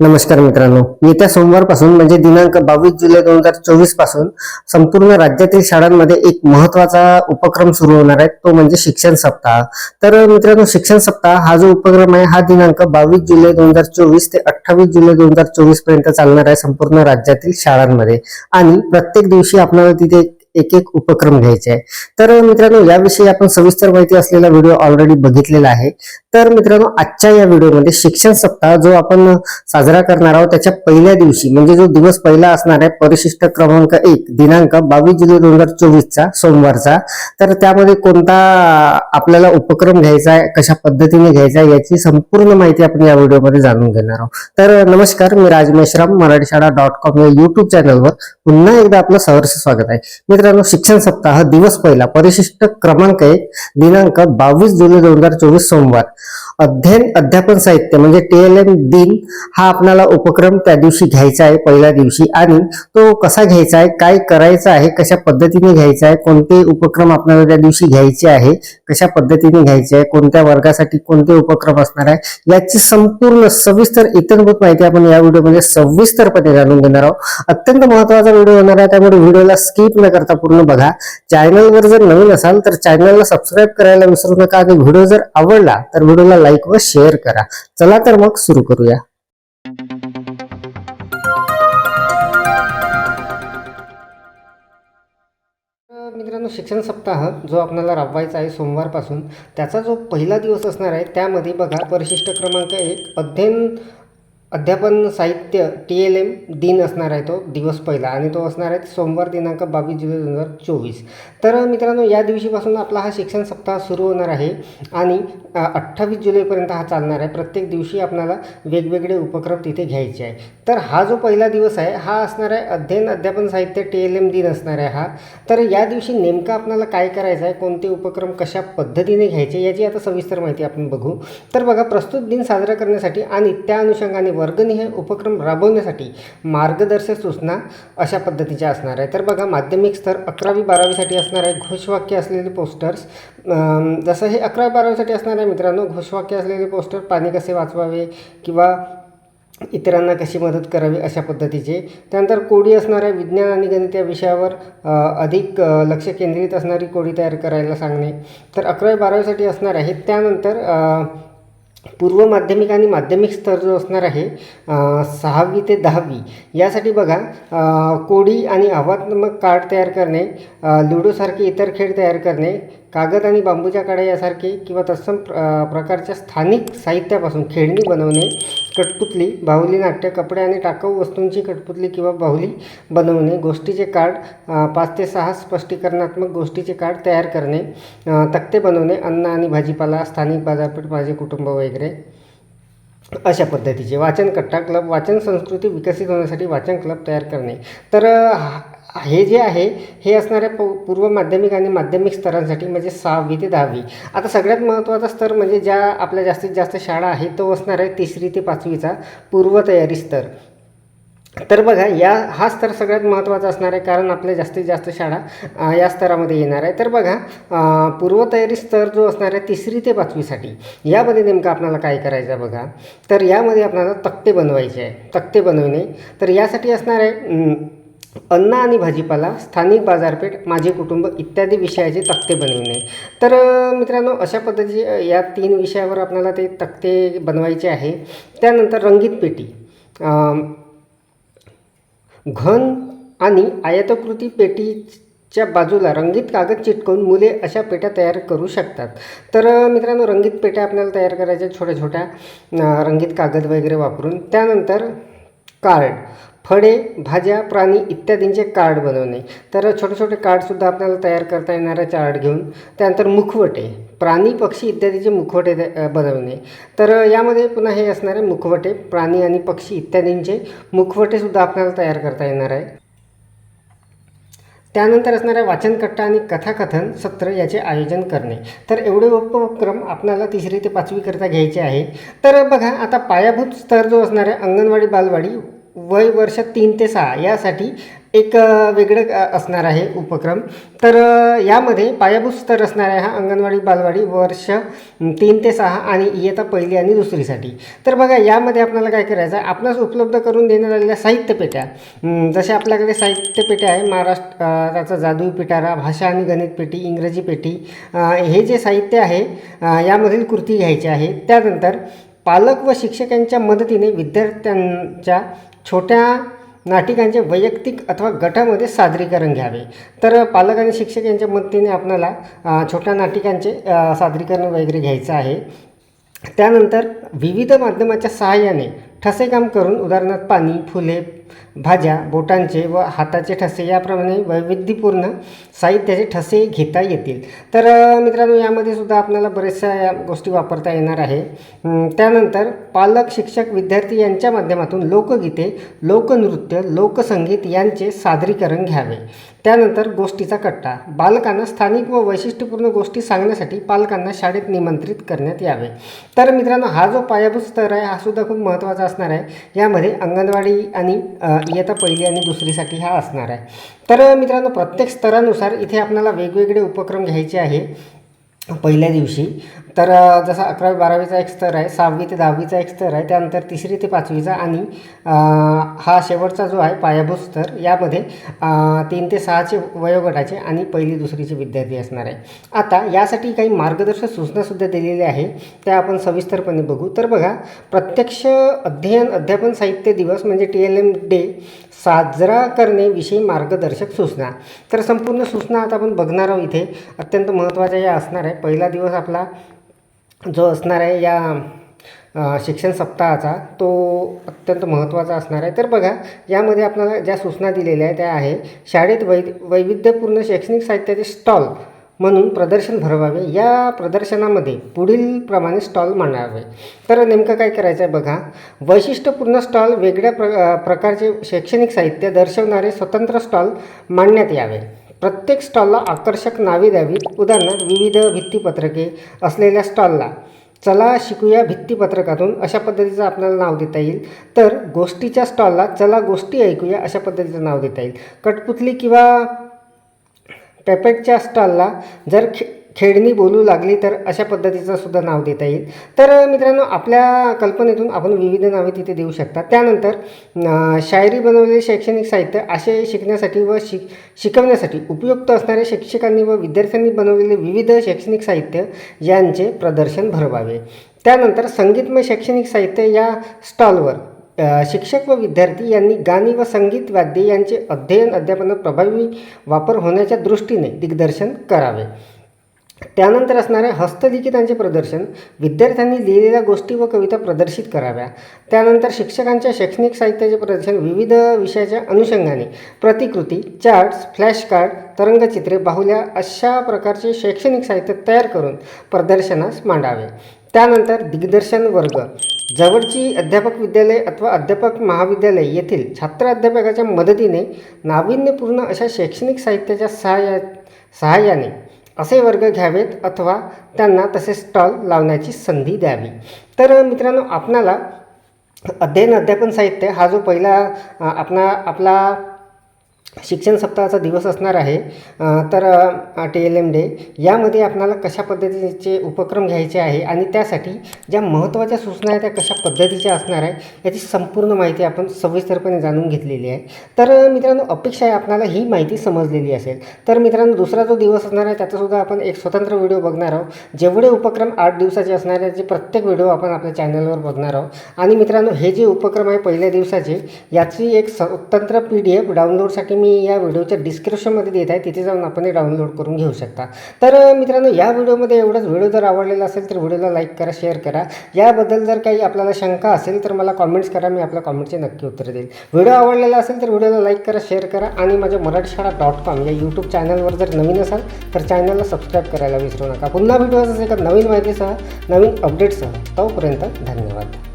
नमस्कार मित्रांनो. येत्या सोमवारपासून म्हणजे दिनांक बावीस जुलै दोन हजार चोवीसपासून संपूर्ण राज्यातील शाळांमध्ये एक महत्त्वाचा उपक्रम सुरू होणार आहे. तो म्हणजे शिक्षण सप्ताह. तर मित्रांनो शिक्षण सप्ताह हा जो उपक्रम आहे हा दिनांक बावीस जुलै दोन हजार चोवीस ते अठ्ठावीस जुलै दोन हजार चोवीसपर्यंत चालणार आहे संपूर्ण राज्यातील शाळांमध्ये. आणि प्रत्येक दिवशी आपल्याला तिथे एक एक उपक्रम घ्यायचे आहे. तर मित्रांनो याविषयी आपण सविस्तर माहिती असलेला व्हिडिओ ऑलरेडी बघितलेला आहे. तर मित्रांनो आजच्या या व्हिडिओमध्ये शिक्षण सप्ताह जो आपण साजरा करणार आहोत त्याच्या पहिल्या दिवशी म्हणजे जो दिवस पहिला असणार आहे परिशिष्ट क्रमांक एक दिनांक बावीस जुलै दोन हजार चोवीसचा सोमवारचा. तर त्यामध्ये कोणता आपल्याला उपक्रम घ्यायचा आहे कशा पद्धतीने घ्यायचा आहे याची संपूर्ण माहिती आपण या व्हिडिओमध्ये जाणून घेणार आहोत. तर नमस्कार मी राज मेश्राम मराठी शाळा डॉट कॉम या युट्यूब चॅनलवर पुन्हा एकदा आपलं सहर्ष स्वागत आहे. मित्रांनो शिक्षण सप्ताह दिवस पहिला. परिशिष्ट क्रमांक एक दिनांक बावीस जुलै दोन हजार चोवीस सोमवार. अध्ययन अध्यापन साहित्य म्हणजे टीएलएम दिन हा आपल्याला उपक्रम त्या दिवशी घ्यायचा आहे पहिल्या दिवशी. आणि तो कसा घ्यायचा आहे काय करायचा आहे कशा पद्धतीने घ्यायचा आहे कोणते उपक्रम आपल्याला त्या दिवशी घ्यायचे आहे कशा पद्धतीने घ्यायचे आहे कोणत्या वर्गासाठी कोणते उपक्रम असणार आहे याची संपूर्ण सविस्तर इतरभूत माहिती आपण या व्हिडिओमध्ये सविस्तरपणे जाणून घेणार आहोत. अत्यंत महत्त्वाचा व्हिडिओ होणार आहे त्यामुळे व्हिडिओला स्किप न करता पूर्ण बघा. चॅनलवर जर नवीन असाल तर चॅनलला सबस्क्राईब करायला विसरू नका. आणि व्हिडिओ जर आवडला तर व्हिडिओला लाईक व शेअर करा. चला तर मग सुरू करूया. मित्रांनो शिक्षण सप्ताह जो आपल्याला राबवायचा आहे सोमवारपासून त्याचा जो पहिला दिवस असणार आहे त्यामध्ये बघा परिशिष्ट क्रमांक एक अध्ययन अध्यापन साहित्य टी एल एम दिन असणार आहे तो दिवस पहिला. आणि तो असणार आहे सोमवार दिनांक बावीस जुलै दोन हजार चोवीस. तर मित्रांनो या दिवशीपासून आपला हा शिक्षण सप्ताह सुरू होणार आहे. आणि अठ्ठावीस जुलैपर्यंत हा चालणार आहे. प्रत्येक दिवशी आपल्याला वेगवेगळे उपक्रम तिथे घ्यायचे आहे तर हा जो पहिला दिवस आहे हा असणार आहे अध्ययन अध्यापन साहित्य टी एल एम दिन असणार आहे हा. तर या दिवशी नेमकं आपल्याला काय करायचं आहे कोणते उपक्रम कशा पद्धतीने घ्यायचे याची आता सविस्तर माहिती आपण बघू. तर बघा प्रस्तुत दिन साजरा करण्यासाठी आणि त्या अनुषंगाने वर्गनिहाय उपक्रम राबवण्यासाठी मार्गदर्शक सूचना अशा पद्धतीच्या असणार आहे तर बघा माध्यमिक स्तर अकरावी बारावीसाठी असणार आहे घोषवाक्य असलेले पोस्टर्स जसं हे अकरावी बारावीसाठी असणार आहे मित्रांनो घोषवाक्य असलेले पोस्टर पाणी कसे वाचवावे किंवा इतरांना कशी मदत करावी अशा पद्धतीचे. त्यानंतर कोडी असणाऱ्या विज्ञान आणि गणित या विषयावर अधिक लक्ष केंद्रित असणारी कोडी तयार करायला सांगणे. तर अकरावी बारावीसाठी असणार आहे. त्यानंतर पूर्व माध्यमिक आणि माध्यमिक स्तर जो असणार आहे सहावी ते दहावी यासाठी बघा कोडी आणि आव्हात्मक कार्ड तयार करणे लुडोसारखे इतर खेळ तयार करणे कागद आणि बांबूच्या काड्या यासारखे किंवा तत्सम प्र- प्रकारच्या स्थानिक साहित्यापासून खेळणी बनवणे कठपुतली बाहुली नाट्य कपडे आणि टाकाऊ वस्तूंची कठपुतली किंवा बाहुली बनवणे गोष्टीचे कार्ड पाच ते सहा स्पष्टीकरणात्मक गोष्टीचे कार्ड तयार करणे तक्ते बनवणे अन्न आणि भाजीपाला स्थानिक बाजारपेठ माझे कुटुंब वगैरे अशा पद्धतीचे. वाचन कट्टा क्लब वाचन संस्कृती विकसित होण्यासाठी वाचन क्लब तयार करणे. तर हे जे आहे हे असणाऱ्या पू पूर्व माध्यमिक आणि माध्यमिक स्तरांसाठी म्हणजे सहावी ते दहावी. आता सगळ्यात महत्त्वाचा स्तर म्हणजे ज्या आपल्या जास्तीत जास्त शाळा आहे तो असणार आहे तिसरी ते पाचवीचा पूर्वतयारी स्तर. तर बघा या हा स्तर सगळ्यात महत्त्वाचा असणार आहे कारण आपल्या जास्तीत जास्त शाळा या स्तरामध्ये येणार आहे. तर बघा पूर्वतयारी स्तर जो असणार आहे तिसरी ते पाचवीसाठी यामध्ये नेमकं आपल्याला काय करायचं आहे बघा? तर यामध्ये आपल्याला तक्ते बनवायचे आहे. तक्ते बनवणे. तर यासाठी असणार आहे अन्न आणि भाजीपाला स्थानिक बाजारपेठ माझे कुटुंब इत्यादी विषयाचे तक्ते बनविणे. तर मित्रांनो अशा पद्धतीचे या तीन विषयावर आपल्याला ते तक्ते बनवायचे आहे. त्यानंतर रंगीत पेटी. घन आणि आयताकृती पेटीच्या बाजूला रंगीत कागद चिटकवून मुले अशा पेट्या तयार करू शकतात. तर मित्रांनो रंगीत पेट्या आपल्याला तयार करायच्या छोट्या छोट्या रंगीत कागद वगैरे वापरून. त्यानंतर कार्ड. फळे भाज्या प्राणी इत्यादींचे कार्ड बनवणे. तर छोटे छोटे कार्डसुद्धा आपल्याला तयार करता येणार आहे चार्ट घेऊन त्यानंतर मुखवटे प्राणी पक्षी इत्यादीचे मुखवटे बनवणे. तर यामध्ये पुन्हा हे असणारे मुखवटे प्राणी आणि पक्षी इत्यादींचे मुखवटेसुद्धा आपल्याला तयार करता येणार आहे. त्यानंतर असणाऱ्या वाचनकट्टा आणि कथाकथन सत्र याचे आयोजन करणे. तर एवढे उपक्रम आपल्याला तिसरी ते पाचवीकरिता घ्यायचे आहे तर बघा आता पायाभूत स्तर जो असणार आहे अंगणवाडी बालवाडी वय वर्ष तीन ते सहा यासाठी एक वेगळं असणार आहे उपक्रम. तर यामध्ये पायाभूत स्तर असणार आहे हा अंगणवाडी बालवाडी वर्ष तीन ते सहा आणि इयत्ता पहिली आणि दुसरीसाठी. तर बघा यामध्ये आपल्याला काय करायचं आहे? आपणास उपलब्ध करून देण्यात आलेल्या साहित्यपेट्या. अम, जसे आपल्याकडे साहित्यपेट्या आहे महाराष्ट्र त्याचा जादुई पिटारा भाषा आणि गणित पेटी इंग्रजी पेटी हे जे साहित्य आहे यामधील कृती घ्यायची आहे. त्यानंतर पालक व शिक्षकांच्या मदतीने विद्यार्थ्यांच्या छोट्या नाटिकांचे वैयक्तिक अथवा गटामध्ये सादरीकरण घ्यावे. तर पालक आणि शिक्षक यांच्या मदतीने आपल्याला छोट्या नाटिकांचे सादरीकरण वगैरे घ्यायचं आहे. त्यानंतर विविध माध्यमाच्या सहाय्याने ठसेकाम करून उदाहरणार्थ पाणी फुले भाज्या बोटांचे व हाताचे ठसे याप्रमाणे वैविध्यपूर्ण साहित्याचे ठसे घेता येतील. तर मित्रांनो यामध्ये सुद्धा आपल्याला बऱ्याचशा या गोष्टी वापरता येणार आहे. त्यानंतर पालक शिक्षक विद्यार्थी यांच्या माध्यमातून लोकगीते लोकनृत्य लोकसंगीत यांचे सादरीकरण घ्यावे. त्यानंतर गोष्टीचा कट्टा. बालकांना स्थानिक व वैशिष्ट्यपूर्ण गोष्टी सांगण्यासाठी पालकांना शाळेत निमंत्रित करण्यात यावे. तर मित्रांनो हा जो पायाभूत स्तर आहे हा सुद्धा खूप महत्त्वाचा असणार आहे. यामध्ये अंगणवाडी आणि इयत्ता पहिली आणि दुसरीसाठी हा असणार आहे. तर मित्रांनो प्रत्येक स्तरानुसार इथे आपल्याला वेगवेगळे उपक्रम घ्यायचे आहे. पहिल्या दिवशी. तर जसं जसा अकरावी बारावीचा एक स्तर आहे सहावी ते दहावीचा एक स्तर आहे त्यानंतर तिसरी ते पाचवीचा आणि हा शेवटचा जो आहे पायाभूत स्तर यामध्ये तीन ते सहाचे वयोगटाचे आणि पहिली दुसरीचे विद्यार्थी असणार आहे. आता यासाठी काही मार्गदर्शक सूचनासुद्धा दिलेल्या आहे त्या आपण सविस्तरपणे बघू. तर बघा प्रत्यक्ष अध्ययन अध्यापन साहित्य दिवस म्हणजे टी एल एम डे साजरा करण्याविषयी मार्गदर्शक सूचना. तर संपूर्ण सूचना आता आपण बघणार आहोत इथे. अत्यंत महत्त्वाच्या या असणार आहे. पहिला दिवस आपला जो असणार आहे या शिक्षण सप्ताहाचा तो अत्यंत महत्त्वाचा असणार आहे. तर बघा यामध्ये आपल्याला ज्या सूचना दिलेल्या आहेत त्या आहे शाळेत वै वैविध्यपूर्ण शैक्षणिक साहित्याचे स्टॉल म्हणून प्रदर्शन भरवावे. या प्रदर्शनामध्ये पुढील प्रमाणे स्टॉल मांडावे. तर नेमकं काय करायचं आहे बघा वैशिष्ट्यपूर्ण स्टॉल वेगळ्या प्र प्रकारचे शैक्षणिक साहित्य दर्शवणारे स्वतंत्र स्टॉल मांडण्यात यावे. प्रत्येक स्टॉलला आकर्षक नावे द्यावीत उदाहरणार्थ विविध भित्तीपत्रके असलेल्या स्टॉलला चला शिकूया भित्तीपत्रकातून अशा पद्धतीचं आपल्याला नाव देता येईल. तर गोष्टीच्या स्टॉलला चला गोष्टी ऐकूया अशा पद्धतीचं नाव देता येईल. कठपुतली किंवा पेपेटच्या स्टॉलला जर खे खेळणी बोलू लागली तर अशा पद्धतीचं सुद्धा नाव देता येईल. तर मित्रांनो आपल्या कल्पनेतून आपण विविध नावे तिथे देऊ शकता त्यानंतर शायरी बनवलेले शैक्षणिक साहित्य असे शिकण्यासाठी व शिक शिकवण्यासाठी उपयुक्त असणारे शिक्षकांनी व विद्यार्थ्यांनी बनवलेले विविध शैक्षणिक साहित्य यांचे प्रदर्शन भरवावे. त्यानंतर संगीतमय शैक्षणिक साहित्य या स्टॉलवर शिक्षक व विद्यार्थी यांनी गाणी व संगीत वाद्ये यांचे अध्ययन अध्यापनात प्रभावी वापर होण्याच्या दृष्टीने दिग्दर्शन करावे. त्यानंतर असणारे हस्तलिखितांचे प्रदर्शन विद्यार्थ्यांनी लिहिलेल्या गोष्टी व कविता प्रदर्शित कराव्या. त्यानंतर शिक्षकांच्या शैक्षणिक साहित्याचे प्रदर्शन विविध विषयाच्या अनुषंगाने. प्रतिकृती चार्ट्स फ्लॅश कार्ड तरंगचित्रे बाहुल्या अशा प्रकारचे शैक्षणिक साहित्य तयार करून प्रदर्शनास मांडावे. त्यानंतर दिग्दर्शन वर्ग. जवळची अध्यापक विद्यालय अथवा अध्यापक महाविद्यालय येथील छात्र अध्यापकाच्या मदतीने नाविन्यपूर्ण अशा शैक्षणिक साहित्याच्या सहाय्या सहाय्याने असे वर्ग घ्यावेत अथवा त्यांना तसे स्टॉल लावण्याची संधी द्यावी. तर मित्रांनो आपणाला अध्ययन अध्यापन साहित्य हा जो पहिला आपणा आपला आपला शिक्षण सप्ताहाचा दिवस असणार आहे. तर टी एल एम डे यामध्ये आपणाला कशा पद्धतीचे उपक्रम घ्यायचे आहे आणि त्यासाठी ज्या महत्त्वाच्या सूचना आहेत त्या कशा पद्धतीच्या असणार आहे याची संपूर्ण माहिती आपण सविस्तरपणे जाणून घेतलेली आहे. तर मित्रांनो अपेक्षा आहे आपल्याला ही माहिती समजलेली असेल. तर मित्रांनो दुसरा जो दिवस असणार आहे त्याचासुद्धा आपण एक स्वतंत्र व्हिडिओ बघणार आहोत. जेवढे उपक्रम आठ दिवसाचे असणार आहेत जे प्रत्येक व्हिडिओ आपण आपल्या चॅनलवर बघणार आहोत. आणि मित्रांनो हे जे उपक्रम आहे पहिल्या दिवसाचे याची एक स्वतंत्र पी डी एफ डाउनलोडसाठी मी या व्हिडिओच्या डिस्क्रिप्शनमध्ये देत आहे तिथे जाऊन आपण हे डाउनलोड करून घेऊ शकता. तर मित्रांनो या व्हिडिओमध्ये एवढंच व्हिडिओ जर आवडलेला असेल तर व्हिडिओला लाईक करा शेअर करा. याबद्दल जर काही आपल्याला शंका असेल तर मला कॉमेंट्स करा मी आपल्या कॉमेंटचे नक्की उत्तर देईल. व्हिडिओ आवडलेला असेल तर व्हिडिओला लाईक करा शेअर करा आणि माझ्या मराठी शाळा डॉट कॉम या यूट्यूब चॅनलवर जर नवीन असाल तर चॅनलला सबस्क्राईब करायला विसरू नका. पुन्हा व्हिडिओ एका नवीन माहितीसह नवीन अपडेटसह तोपर्यंत धन्यवाद.